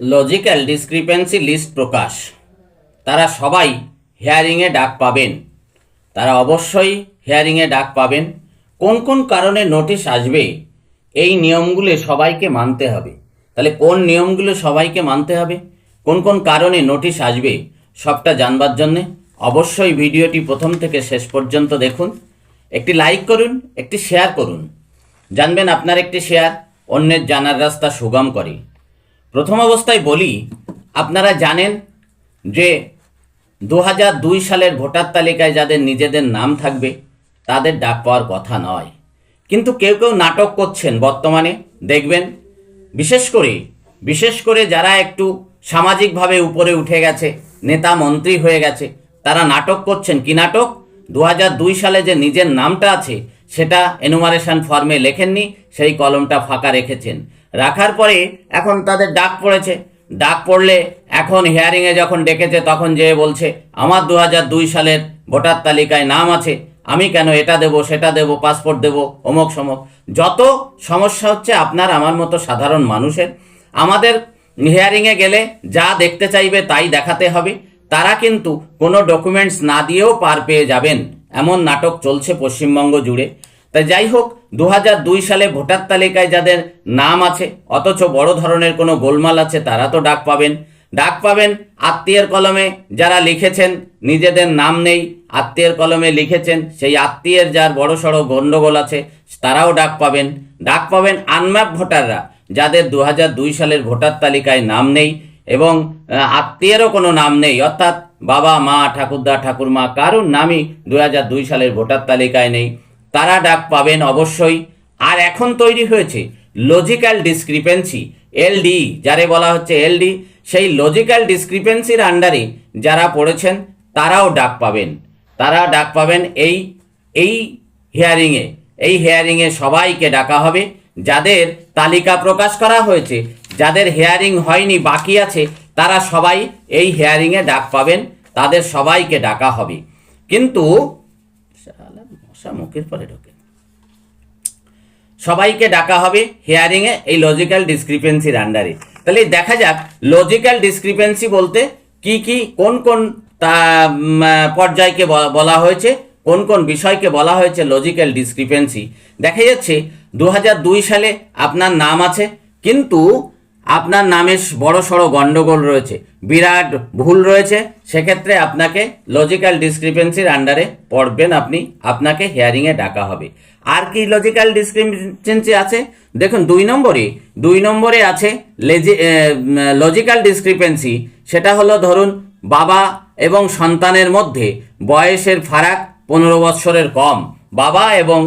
Logical discrepancy list প্রকাশ। তারা সবাই হেয়ারিংয়ে ডাক পাবেন। তারা অবশ্যই হেয়ারিংয়ে ডাক পাবেন। কোন কোন কারণে নোটিশ আসবে, এই নিয়মগুলো সবাইকে মানতে হবে। তাহলে কোন নিয়মগুলো সবাইকে মানতে হবে, কোন কোন কারণে নোটিশ আসবে, সবটা জানবার জন্যে অবশ্যই ভিডিওটি প্রথম থেকে শেষ পর্যন্ত দেখুন। একটি লাইক করুন, একটি শেয়ার করুন। জানবেন আপনার একটি শেয়ার, অন্যের জানার রাস্তা সুগম করে। প্রথম অবস্থায় বলি, আপনারা জানেন যে দু দুই সালের ভোটার তালিকায় যাদের নিজেদের নাম থাকবে, তাদের ডাক পাওয়ার কথা নয়। কিন্তু কেউ কেউ নাটক করছেন বর্তমানে, দেখবেন। বিশেষ করে বিশেষ করে যারা একটু সামাজিকভাবে উপরে উঠে গেছে, নেতা, মন্ত্রী হয়ে গেছে, তারা নাটক করছেন। কি নাটক? দু সালে যে নিজের নামটা আছে, সেটা এনুমারেশন ফর্মে লেখেননি, সেই কলমটা ফাঁকা রেখেছেন। রাখার পরে এখন তাদের ডাক পড়েছে। ডাক পড়লে এখন হিয়ারিংয়ে যখন ডেকেছে তখন যে বলছে, আমার দু দুই সালের ভোটার তালিকায় নাম আছে, আমি কেন এটা দেব, সেটা দেব পাসপোর্ট দেব, অমুক সমক। যত সমস্যা হচ্ছে আপনার আমার মতো সাধারণ মানুষের, আমাদের হিয়ারিংয়ে গেলে যা দেখতে চাইবে তাই দেখাতে হবে। তারা কিন্তু কোনো ডকুমেন্টস না দিয়েও পার পেয়ে যাবেন। এমন নাটক চলছে পশ্চিমবঙ্গ জুড়ে। তাই যাই হোক দু সালে ভোটার তালিকায় যাদের নাম আছে, অথচ বড় ধরনের কোনো গোলমাল আছে, তারা তো ডাক পাবেন। ডাক পাবেন আত্মীয়ের কলমে যারা লিখেছেন, নিজেদের নাম নেই, আত্মীয়ের কলমে লিখেছেন, সেই আত্মীয়ের যার বড় সড়ো গণ্ডগোল আছে, তারাও ডাক পাবেন। ডাক পাবেন আনম্যাপ ভোটাররা, যাদের দু সালের ভোটার তালিকায় নাম নেই এবং আত্মীয়েরও কোনো নাম নেই। অর্থাৎ বাবা, মা, ঠাকুরদা, ঠাকুরমা, কারুর নামই দু সালের ভোটার তালিকায় নেই। তারা ডাক পাবেন অবশ্যই। আর এখন তৈরি হয়েছে লজিক্যাল ডিসক্রিপেন্সি এলডি যারে বলা হচ্ছে এলডি সেই লজিক্যাল ডিসক্রিপেন্সির আন্ডারে যারা পড়েছেন, তারাও ডাক পাবেন। তারা ডাক পাবেন এই এই হিয়ারিংয়ে এই হিয়ারিংয়ে সবাইকে ডাকা হবে, যাদের তালিকা প্রকাশ করা হয়েছে, যাদের হেয়ারিং হয়নি, বাকি আছে, তারা সবাই এই হেয়ারিংয়ে ডাক পাবেন, তাদের সবাইকে ডাকা হবে। কিন্তু মুখের পরে ঢোকে। সবাইকে ডাকা হবে হিয়ারিংয়ে এই লজিক্যাল ডিসক্রিপেন্সির আন্ডারে তাহলে দেখা যাক লজিক্যাল ডিসক্রিপেন্সি বলতে কি কি, কোন কোন, তা পর্যায়কে বলা হয়েছে, কোন কোন বিষয়কে বলা হয়েছে লজিক্যাল ডিসক্রিপেন্সি দেখা যাচ্ছে দু সালে আপনার নাম আছে, কিন্তু আপনার নামে বড় সড়ো গন্ডগোল রয়েছে, বিরাট ভুল রয়েছে, সেক্ষেত্রে আপনাকে লজিক্যাল ডিসক্রিপেন্সির আন্ডারে পড়বেন আপনি, আপনাকে হিয়ারিংয়ে ডাকা হবে। আর কি লজিক্যাল ডিসক্রিপেন্সি আছে? দেখুন, দুই নম্বরে দুই নম্বরে আছে লজিক্যাল ডিসক্রিপেন্সি সেটা হলো ধরুন বাবা এবং সন্তানের মধ্যে বয়সের ফারাক পনেরো বৎসরের কম। বাবা এবং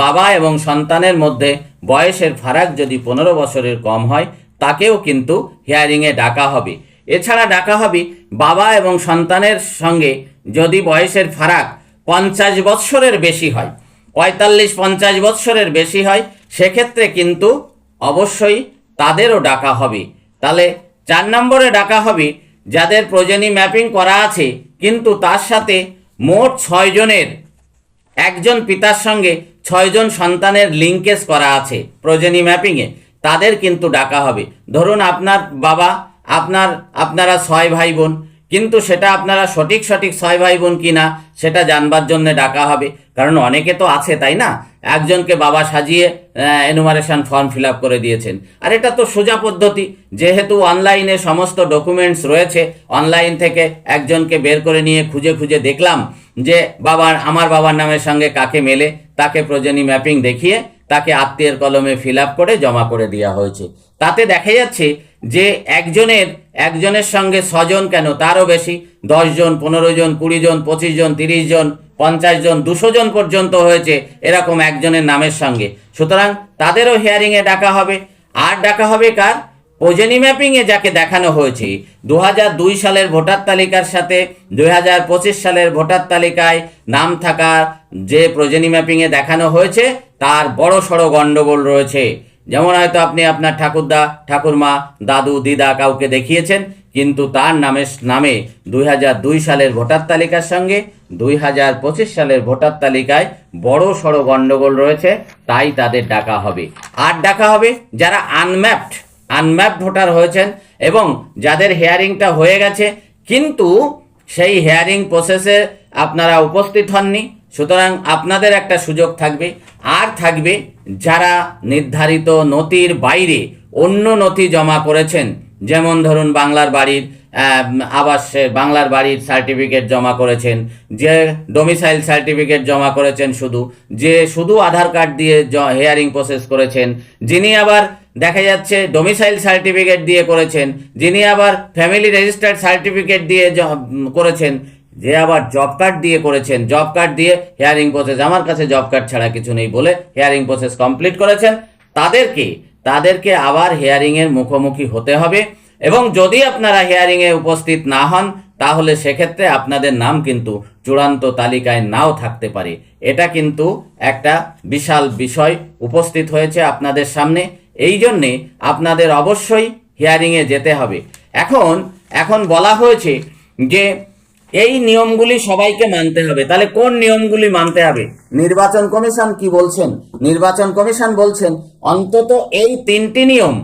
বাবা এবং সন্তানের মধ্যে বয়সের ফারাক যদি পনেরো বছরের কম হয় তাকেও কিন্তু হিয়ারিংয়ে ডাকা হবে। এছাড়া ডাকা হবে বাবা এবং সন্তানের সঙ্গে যদি বয়সের ফারাক পঞ্চাশ বৎসরের বেশি হয়, পঁয়তাল্লিশ পঞ্চাশ বৎসরের বেশি হয়, সেক্ষেত্রে কিন্তু অবশ্যই তাদেরও ডাকা হবে। তাহলে চার নম্বরে ডাকা হবে যাদের প্রজনী ম্যাপিং করা আছে, কিন্তু তার সাথে মোট ছয় জনের, একজন পিতার সঙ্গে ছয়জন সন্তানের লিঙ্কেজ করা আছে প্রজনী ম্যাপিংয়ে। তাদের কিন্তু ডাকা হবে। ধরুন আপনার বাবা, আপনার, আপনারা ছয় ভাই বোন কিন্তু সেটা আপনারা সঠিক সঠিক ছয় ভাই বোন কিনা, সেটা জানবার জন্য ডাকা হবে। কারণ অনেকে তো আছে, তাই না? একজনকে বাবা সাজিয়ে এনুমারেশন ফর্ম ফিল করে দিয়েছেন। আর এটা তো সোজা পদ্ধতি। যেহেতু অনলাইনে সমস্ত ডকুমেন্টস রয়েছে অনলাইন থেকে একজনকে বের করে নিয়ে খুঁজে খুঁজে দেখলাম যে, বাবার, আমার বাবার নামের সঙ্গে কাকে মেলে, তাকে প্রজনী ম্যাপিং দেখিয়ে তাকে আত্মীয়ের কলমে ফিল করে জমা করে দেওয়া হয়েছে। তাতে দেখা যাচ্ছে যে একজনের একজনের সঙ্গে ছজন কেন তারও বেশি, দশজন পনেরো জন কুড়ি জন পঁচিশ জন তিরিশ জন পঞ্চাশ জন দুশো জন পর্যন্ত হয়েছে এরকম একজনের নামের সঙ্গে। সুতরাং তাদেরও হিয়ারিংয়ে ডাকা হবে। আর ডাকা হবে কার? প্রজনী ম্যাপিংয়ে যাকে দেখানো হয়েছে দু সালের ভোটার তালিকার সাথে দুই হাজার পঁচিশ সালের ভোটার তালিকায় নাম থাকার যে প্রজনী ম্যাপিংয়ে দেখানো হয়েছে, তার বড় সড়ো গণ্ডগোল রয়েছে। যেমন হয়তো আপনি আপনার ঠাকুরদা, ঠাকুরমা, দাদু, দিদা কাউকে দেখিয়েছেন, কিন্তু তার নামে নামে দুই দুই সালের ভোটার তালিকার সঙ্গে দুই হাজার পঁচিশ সালের ভোটার তালিকায় বড় সড়ো গণ্ডগোল রয়েছে, তাই তাদের ডাকা হবে। আর ডাকা হবে যারা আনম্যাপড আনম্যাপ ভোটার হয়েছেন এবং যাদের হেয়ারিংটা হয়ে গেছে, কিন্তু সেই হেয়ারিং প্রসেসে আপনারা উপস্থিত হননি। সুতরাং আপনাদের একটা সুযোগ থাকবে। আর থাকবে যারা নির্ধারিত নথির বাইরে অন্য নথি জমা করেছেন। যেমন ধরুন বাংলার বাড়ির আবাসে বাংলার বাড়ির সার্টিফিকেট জমা করেছেন। যে ডোমিসাইল সার্টিফিকেট জমা করেছেন শুধু। যে শুধু আধার কার্ড দিয়ে হেয়ারিং প্রসেস করেছেন। যিনি আবার দেখা যাচ্ছে ডোমিসাইল সার্টিফিকেট দিয়ে করেছেন। যিনি আবার ফ্যামিলি রেজিস্টার্ড সার্টিফিকেট দিয়ে করেছেন। যে আবার জব কার্ড দিয়ে করেছেন। জব কার্ড দিয়ে হেয়ারিং প্রসেস আমার কাছে জব কার্ড ছাড়া কিছু নেই বলে হেয়ারিং প্রসেস কমপ্লিট করেছেন। তাদেরকে তাদেরকে আবার হেয়ারিংয়ের মুখোমুখি হতে হবে। এবং যদি আপনারা হেয়ারিংয়ে উপস্থিত না হন, তাহলে সেক্ষেত্রে আপনাদের নাম কিন্তু চূড়ান্ত তালিকায় নাও থাকতে পারে। এটা কিন্তু একটা বিশাল বিষয় উপস্থিত হয়েছে আপনাদের সামনে। এই জন্যে আপনাদের অবশ্যই হিয়ারিংয়ে যেতে হবে। এখন এখন বলা হয়েছে যে এই নিয়মগুলি সবাইকে মানতে হবে। তাহলে কোন নিয়মগুলি মানতে হবে? নির্বাচন কমিশন কি বলছেন? নির্বাচন কমিশন বলছেন, অন্তত এই তিনটি নিয়ম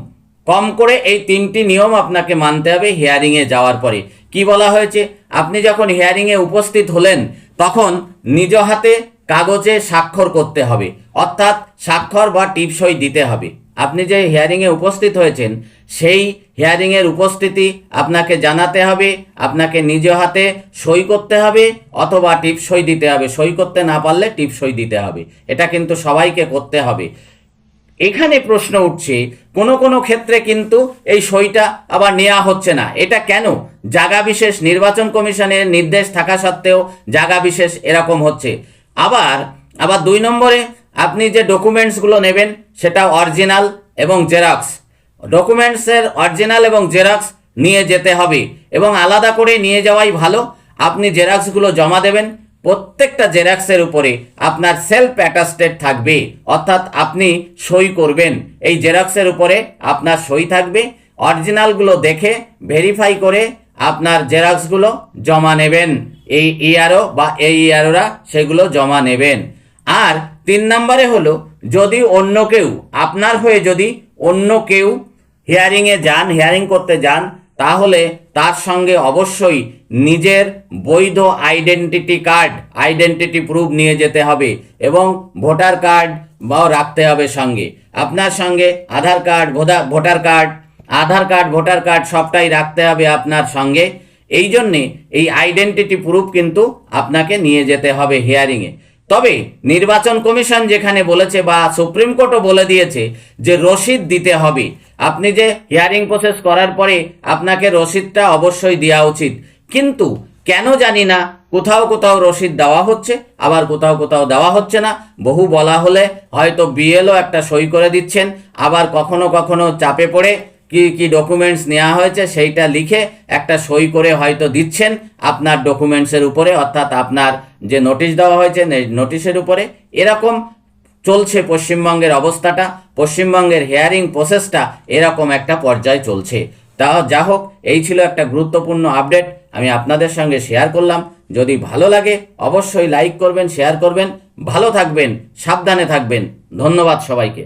কম করে এই তিনটি নিয়ম আপনাকে মানতে হবে হিয়ারিংয়ে যাওয়ার পরে। কি বলা হয়েছে? আপনি যখন হিয়ারিংয়ে উপস্থিত হলেন, তখন নিজ হাতে কাগজে স্বাক্ষর করতে হবে। অর্থাৎ স্বাক্ষর বা টিপসই দিতে হবে। আপনি যে হিয়ারিংয়ে উপস্থিত হয়েছেন, সেই হিয়ারিংয়ের উপস্থিতি আপনাকে জানাতে হবে, আপনাকে নিজ হাতে সই করতে হবে, অথবা টিপ সই দিতে হবে। সই করতে না পারলে টিপ সই দিতে হবে। এটা কিন্তু সবাইকে করতে হবে। এখানে প্রশ্ন উঠছে, কোনো কোনো ক্ষেত্রে কিন্তু এই সইটা আবার নেওয়া হচ্ছে না। এটা কেন? জায়গা বিশেষ নির্বাচন কমিশনের নির্দেশ থাকা সত্ত্বেও জায়গা বিশেষ এরকম হচ্ছে। আবার আবার দুই নম্বরে আপনি যে ডকুমেন্টসগুলো নেবেন, সেটা অরিজিনাল এবং জেরক্স। ডকুমেন্টসের অরিজিনাল এবং জেরক্স নিয়ে যেতে হবে এবং আলাদা করে নিয়ে যাওয়াই ভালো। আপনি জেরক্সগুলো জমা দেবেন প্রত্যেকটা জেরক্সের উপরে আপনার সেলফ অ্যাটাস্টেড থাকবে। অর্থাৎ আপনি সই করবেন। এই জেরক্সের উপরে আপনার সই থাকবে। অরিজিনালগুলো দেখে ভেরিফাই করে আপনার জেরক্সগুলো জমা নেবেন। এই ইয়ারও বা এই ইয়ারোরা সেগুলো জমা নেবেন। আর তিন নম্বরে হলো, যদি অন্য কেউ, আপনার হয়ে যদি অন্য কেউ হিয়ারিংয়ে যান হিয়ারিং করতে যান তাহলে তার সঙ্গে অবশ্যই নিজের বৈধ আইডেন্টিটি কার্ড আইডেন্টিটি প্রুফ নিয়ে যেতে হবে এবং ভোটার কার্ড বাও রাখতে হবে সঙ্গে। আপনার সঙ্গে Aadhaar card voter- voter card Aadhaar card voter card সবটাই রাখতে হবে আপনার সঙ্গে। এই জন্যে এই আইডেন্টিটি প্রুফ কিন্তু আপনাকে নিয়ে যেতে হবে হিয়ারিংয়ে তবে নির্বাচন কমিশন যেখানে বলেছে বা সুপ্রিম কোর্টও বলে দিয়েছে যে রসিদ দিতে হবে। আপনি যে হিয়ারিং প্রসেস করার পরে আপনাকে রসিদটা অবশ্যই দেওয়া উচিত। কিন্তু কেন জানি না, কোথাও কোথাও রসিদ দেওয়া হচ্ছে, আবার কোথাও কোথাও দেওয়া হচ্ছে না। বহু বলা হলে হয়তো বিএলও একটা সই করে দিচ্ছেন, আবার কখনো কখনো চাপে পড়ে কি কি ডকুমেন্টস নেওয়া হয়েছে সেইটা লিখে একটা সই করে হয়তো দিচ্ছেন আপনার ডকুমেন্টসের উপরে, অর্থাৎ আপনার যে নোটিশ দেওয়া হয়েছে নোটিশের উপরে। এরকম চলছে পশ্চিমবঙ্গের অবস্থাটা, পশ্চিমবঙ্গের হেয়ারিং প্রসেসটা এরকম একটা পর্যায়ে চলছে। তা যা হোক এই ছিল একটা গুরুত্বপূর্ণ আপডেট আমি আপনাদের সঙ্গে শেয়ার করলাম। যদি ভালো লাগে, অবশ্যই লাইক করবেন শেয়ার করবেন। ভালো থাকবেন, সাবধানে থাকবেন। ধন্যবাদ সবাইকে।